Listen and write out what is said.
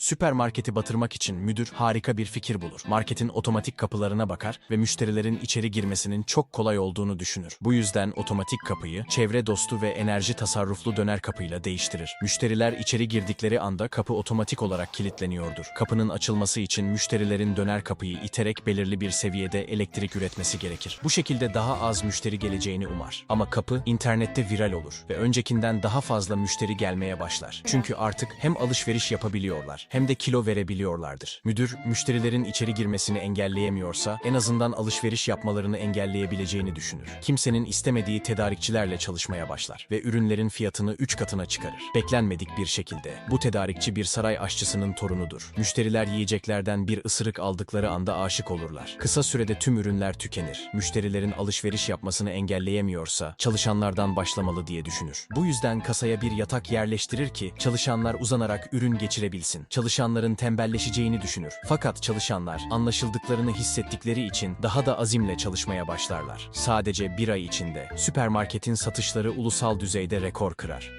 Süpermarketi batırmak için müdür harika bir fikir bulur. Marketin otomatik kapılarına bakar ve müşterilerin içeri girmesinin çok kolay olduğunu düşünür. Bu yüzden otomatik kapıyı çevre dostu ve enerji tasarruflu döner kapıyla değiştirir. Müşteriler içeri girdikleri anda kapı otomatik olarak kilitleniyordur. Kapının açılması için müşterilerin döner kapıyı iterek belirli bir seviyede elektrik üretmesi gerekir. Bu şekilde daha az müşteri geleceğini umar. Ama kapı internette viral olur ve öncekinden daha fazla müşteri gelmeye başlar. Çünkü artık hem alışveriş yapabiliyorlar hem de kilo verebiliyorlardır. Müdür müşterilerin içeri girmesini engelleyemiyorsa en azından alışveriş yapmalarını engelleyebileceğini düşünür. Kimsenin istemediği tedarikçilerle çalışmaya başlar ve ürünlerin fiyatını 3 katına çıkarır. Beklenmedik bir şekilde. Bu tedarikçi bir saray aşçısının torunudur. Müşteriler yiyeceklerden bir ısırık aldıkları anda aşık olurlar. Kısa sürede tüm ürünler tükenir. Müşterilerin alışveriş yapmasını engelleyemiyorsa çalışanlardan başlamalı diye düşünür. Bu yüzden kasaya bir yatak yerleştirir ki çalışanlar uzanarak ürün geçirebilsin. Çalışanların tembelleşeceğini düşünür. Fakat çalışanlar anlaşıldıklarını hissettikleri için daha da azimle çalışmaya başlarlar. Sadece bir ay içinde süpermarketin satışları ulusal düzeyde rekor kırar.